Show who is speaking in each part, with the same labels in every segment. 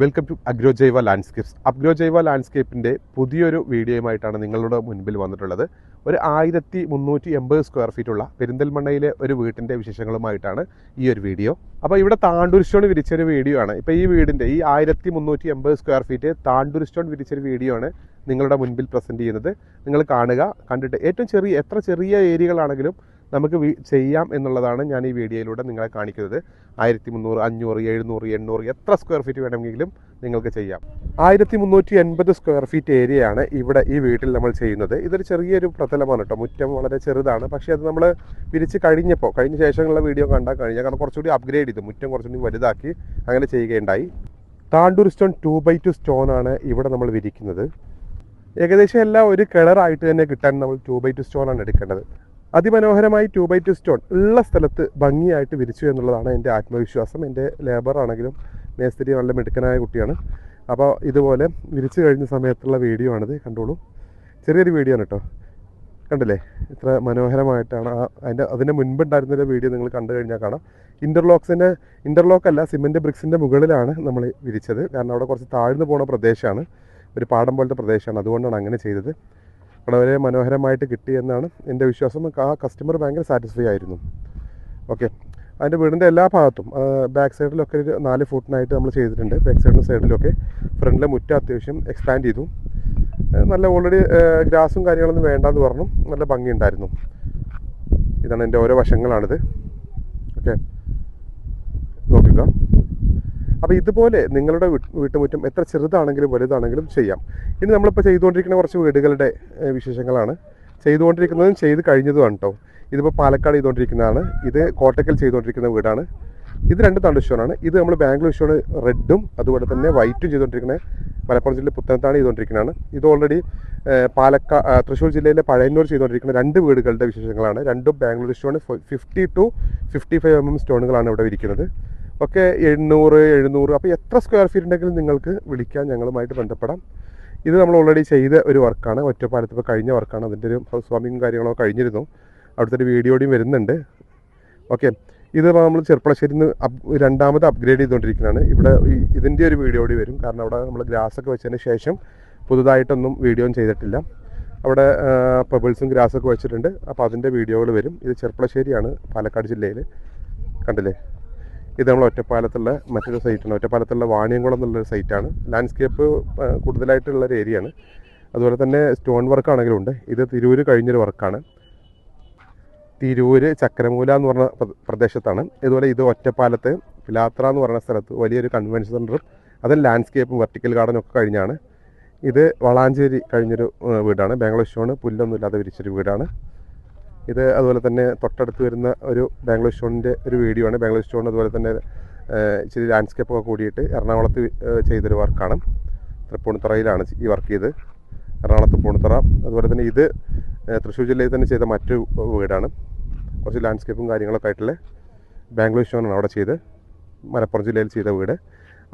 Speaker 1: Welcome to Agrojaiva landscapes Agro Jaiva ലാൻഡ്സ്കേപ്പിന്റെ പുതിയൊരു വീഡിയോയുമായിട്ടാണ് നിങ്ങളുടെ മുൻപിൽ വന്നിട്ടുള്ളത്. ഒരു ആയിരത്തി മുന്നൂറ്റി എൺപത് സ്ക്വയർ ഫീറ്റുള്ള പെരിന്തൽമണ്ണയിലെ ഒരു വീട്ടിന്റെ വിശേഷങ്ങളുമായിട്ടാണ് ഈ ഒരു വീഡിയോ. അപ്പോൾ ഇവിടെ താണ്ടൂർ സ്റ്റോൺ വിരിച്ചൊരു വീഡിയോ ആണ് ഇപ്പോൾ ഈ വീടിന്റെ ഈ ആയിരത്തി മുന്നൂറ്റി എൺപത് സ്ക്വയർ ഫീറ്റ് താണ്ടൂർ സ്റ്റോൺ വിരിച്ചൊരു വീഡിയോ ആണ് നിങ്ങളുടെ മുൻപിൽ പ്രസന്റ് ചെയ്യുന്നത്. നിങ്ങൾ കാണുക കണ്ടിട്ട് ഏറ്റവും ചെറിയ എത്ര ചെറിയ ഏരിയകളാണെങ്കിലും നമുക്ക് ചെയ്യാം എന്നുള്ളതാണ് ഞാൻ ഈ വീഡിയോയിലൂടെ നിങ്ങളെ കാണിക്കുന്നത്. ആയിരത്തി മുന്നൂറ് അഞ്ഞൂറ് എഴുന്നൂറ് എണ്ണൂറ് എത്ര സ്ക്വയർ ഫീറ്റ് വേണമെങ്കിലും നിങ്ങൾക്ക് ചെയ്യാം. ആയിരത്തി മുന്നൂറ്റി എൺപത് സ്ക്വയർ ഫീറ്റ് ഏരിയയാണ് ഇവിടെ ഈ വീട്ടിൽ നമ്മൾ ചെയ്യുന്നത്. ഇതൊരു ചെറിയൊരു പ്രതലമാണ് കേട്ടോ. മുറ്റം വളരെ ചെറുതാണ്. പക്ഷേ അത് നമ്മൾ വിരിച്ച് കഴിഞ്ഞപ്പോൾ കഴിഞ്ഞ ശേഷമുള്ള വീഡിയോ കണ്ടാൽ കഴിഞ്ഞാൽ കാരണം കുറച്ചുകൂടി അപ്ഗ്രേഡ് ചെയ്തു. മുറ്റം കുറച്ചുകൂടി വലുതാക്കി അങ്ങനെ ചെയ്യുകയുണ്ടായി. Tandur stone two by two stone ആണ് ഇവിടെ നമ്മൾ വിരിക്കുന്നത്. ഏകദേശം എല്ലാം ഒരു കിളറായിട്ട് തന്നെ കിട്ടാൻ നമ്മൾ ടു ബൈ ടു സ്റ്റോൺ ആണ് എടുക്കേണ്ടത്. അതിമനോഹരമായി ടു ബൈ ടു സ്റ്റോൺ ഉള്ള സ്ഥലത്ത് ഭംഗിയായിട്ട് വിരിച്ചു എന്നുള്ളതാണ് എന്റെ ആത്മവിശ്വാസം. എന്റെ ലേബർ ആണെങ്കിലും മേസ്തിരി നല്ല മിടുക്കനായ കുട്ടിയാണ്. അപ്പോൾ ഇതുപോലെ വിരിച്ചു കഴിഞ്ഞ സമയത്തുള്ള വീഡിയോ ആണിത് കണ്ടോളൂ. ചെറിയൊരു വീഡിയോ ആണ് കേട്ടോ. കണ്ടില്ലേ? ഇത്ര മനോഹരമായിട്ടാണ് ആ അതിന്റെ അതിന്റെ മുൻപുണ്ടായിരുന്നൊരു വീഡിയോ നിങ്ങൾ കണ്ടു കഴിഞ്ഞാൽ കാണാം. ഇന്റർലോക്സിന്റെ ഇന്റർലോക്ക് അല്ല സിമെന്റ് ബ്രിക്സിന്റെ മുകളിലാണ് നമ്മൾ വിരിച്ചത്. കാരണം അവിടെ കുറച്ച് താഴ്ന്നു പോണ പ്രദേശമാണ്. ഒരു പാടം പോലത്തെ പ്രദേശമാണ്. അതുകൊണ്ടാണ് അങ്ങനെ ചെയ്തത്. വളരെ മനോഹരമായിട്ട് കിട്ടി എന്നാണ് എന്റെ വിശ്വാസം. ആ കസ്റ്റമർ ഭയങ്കര സാറ്റിസ്ഫൈ ആയിരുന്നു. ഓക്കെ അതിന്റെ വീടിന്റെ എല്ലാ ഭാഗത്തും ബാക്ക് സൈഡിലൊക്കെ ഒരു നാല് ഫുട്ടിനായിട്ട് നമ്മൾ ചെയ്തിട്ടുണ്ട്. ബാക്ക് സൈഡിലും സൈഡിലൊക്കെ ഫ്രണ്ടിലെ മുറ്റം അത്യാവശ്യം എക്സ്പാൻഡ് ചെയ്തു. നല്ല ഓൾറെഡി ഗ്രാസും കാര്യങ്ങളൊന്നും വേണ്ടാന്ന് പറഞ്ഞു. നല്ല ഭംഗിയുണ്ടായിരുന്നു. ഇതാണ് എന്റെ ഓരോ വശങ്ങളാണിത്. ഓക്കെ അപ്പോൾ ഇതുപോലെ നിങ്ങളുടെ വീട്ട് വീട്ടുമുറ്റം എത്ര ചെറുതാണെങ്കിലും വലുതാണെങ്കിലും ചെയ്യാം. ഇനി നമ്മളിപ്പോൾ ചെയ്തുകൊണ്ടിരിക്കുന്ന കുറച്ച് വീടുകളുടെ വിശേഷങ്ങളാണ്. ചെയ്തുകൊണ്ടിരിക്കുന്നതും ചെയ്ത് കഴിഞ്ഞതുമാണ് കേട്ടോ ഇതിപ്പോൾ പാലക്കാട് ചെയ്തുകൊണ്ടിരിക്കുന്നതാണ്. ഇത് കോട്ടക്കൽ ചെയ്തുകൊണ്ടിരിക്കുന്ന വീടാണ്. ഇത് രണ്ട് തണ്ട് തണ്ടുശ്വറാണ് ഇത് നമ്മൾ ബാംഗ്ലൂർ ഷോണ് റെഡും അതുപോലെ തന്നെ വൈറ്റും ചെയ്തുകൊണ്ടിരിക്കുന്ന മലപ്പുറം ജില്ലയിലെ പുത്തനത്താണ് ചെയ്തുകൊണ്ടിരിക്കുന്നതാണ്. ഇത് ഓൾറെഡി പാലക്കാട് തൃശ്ശൂർ ജില്ലയിലെ പഴയന്നൂർ ചെയ്തുകൊണ്ടിരിക്കുന്ന രണ്ട് വീടുകളുടെ വിശേഷങ്ങളാണ്. രണ്ടും Bangalore stone fifty two fifty five M M സ്റ്റോണുകളാണ് ഇവിടെ വിരിക്കുന്നത്. ഒക്കെ എണ്ണൂറ് എഴുന്നൂറ് അപ്പോൾ എത്ര സ്ക്വയർ ഫീറ്റ് ഉണ്ടെങ്കിലും നിങ്ങൾക്ക് വിളിക്കാം ഞങ്ങളുമായിട്ട് ബന്ധപ്പെടാം. ഇത് നമ്മൾ ഓൾറെഡി ചെയ്ത ഒരു വർക്കാണ് ഒറ്റപ്പാലത്ത് ഇപ്പോൾ കഴിഞ്ഞ വർക്കാണ് അതിന്റെ ഒരു ഹൗസ് വാമിങ്ങും കാര്യങ്ങളൊക്കെ കഴിഞ്ഞിരുന്നു. അവിടുത്തെ ഒരു വീഡിയോയും വരുന്നുണ്ട്. ഓക്കെ ഇത് നമ്മൾ ചെറുപ്പളശ്ശേരി നിന്ന് രണ്ടാമത് അപ്ഗ്രേഡ് ചെയ്തുകൊണ്ടിരിക്കുന്നതാണ് ഇവിടെ ഇതിന്റെ ഒരു വീഡിയോ കൂടി വരും. കാരണം അവിടെ നമ്മൾ ഗ്രാസ് ഒക്കെ വെച്ചതിന് ശേഷം പുതുതായിട്ടൊന്നും വീഡിയോ ചെയ്തിട്ടില്ല. അവിടെ പെബിൾസും ഗ്രാസൊക്കെ വെച്ചിട്ടുണ്ട്. അപ്പോൾ അതിന്റെ വീഡിയോകൾ വരും. ഇത് ചെറുപ്പളശ്ശേരിയാണ് പാലക്കാട് ജില്ലയിൽ കണ്ടില്ലേ? ഇത് നമ്മൾ ഒറ്റപ്പാലത്തുള്ള മറ്റൊരു സൈറ്റാണ് ഒറ്റപ്പാലത്തുള്ള വാണിയംകുളം എന്നുള്ളൊരു സൈറ്റാണ് ലാൻഡ്സ്കേപ്പ് കൂടുതലായിട്ടുള്ളൊരു ഏരിയയാണ് അതുപോലെ തന്നെ സ്റ്റോൺ വർക്ക് ആണെങ്കിലും ഉണ്ട്. ഇത് തിരൂര് കഴിഞ്ഞൊരു വർക്കാണ് തിരൂര് ചക്രമൂല എന്ന് പറഞ്ഞ പ്ര- പ്രദേശത്താണ്. ഇതുപോലെ ഇത് ഒറ്റപ്പാലത്ത് പിലാത്ര എന്ന് പറഞ്ഞ സ്ഥലത്ത് വലിയൊരു കൺവെൻഷൻ സെന്ററും അത് ലാൻഡ്സ്കേപ്പും വെർട്ടിക്കൽ ഗാർഡനും ഒക്കെ കഴിഞ്ഞാണ്. ഇത് വളാഞ്ചേരി കഴിഞ്ഞൊരു വീടാണ്. ബാംഗ്ലൂർ ഷോണ് പുല്ലൊന്നുമില്ലാതെ വിരിച്ചൊരു വീടാണ്. ഇത് അതുപോലെ തന്നെ തൊട്ടടുത്ത് വരുന്ന ഒരു ബാംഗ്ലൂർ സ്റ്റോണിന്റെ ഒരു വീഡിയോ ആണ്. ബാംഗ്ലൂർ സ്റ്റോൺ അതുപോലെ തന്നെ ഇച്ചിരി ലാൻഡ്സ്കേപ്പ് ഒക്കെ കൂടിയിട്ട് എറണാകുളത്ത് ചെയ്തൊരു വർക്കാണ്. തൃപ്പൂണിത്തറയിലാണ് ഈ വർക്ക് ചെയ്ത്. എറണാകുളത്ത് പൂണിത്തറ അതുപോലെ തന്നെ ഇത് തൃശ്ശൂർ ജില്ലയിൽ തന്നെ ചെയ്ത മറ്റൊരു വീടാണ്. കുറച്ച് ലാൻഡ്സ്കേപ്പും കാര്യങ്ങളൊക്കെ ആയിട്ടുള്ള ബാംഗ്ലൂർ സ്റ്റോണാണ് അവിടെ ചെയ്ത് മലപ്പുറം ജില്ലയിൽ ചെയ്ത വീട്.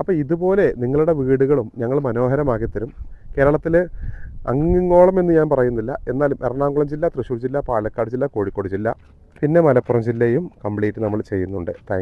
Speaker 1: അപ്പോൾ ഇതുപോലെ നിങ്ങളുടെ വീടുകളും ഞങ്ങൾ മനോഹരമാക്കി തരും. കേരളത്തിൽ അങ്ങിങ്ങോളം എന്ന് ഞാൻ പറയുന്നില്ല. എന്നാലും എറണാകുളം ജില്ല തൃശ്ശൂർ ജില്ല പാലക്കാട് ജില്ല കോഴിക്കോട് ജില്ല പിന്നെ മലപ്പുറം ജില്ലയും കംപ്ലീറ്റ് നമ്മൾ ചെയ്യുന്നുണ്ട്. താങ്ക്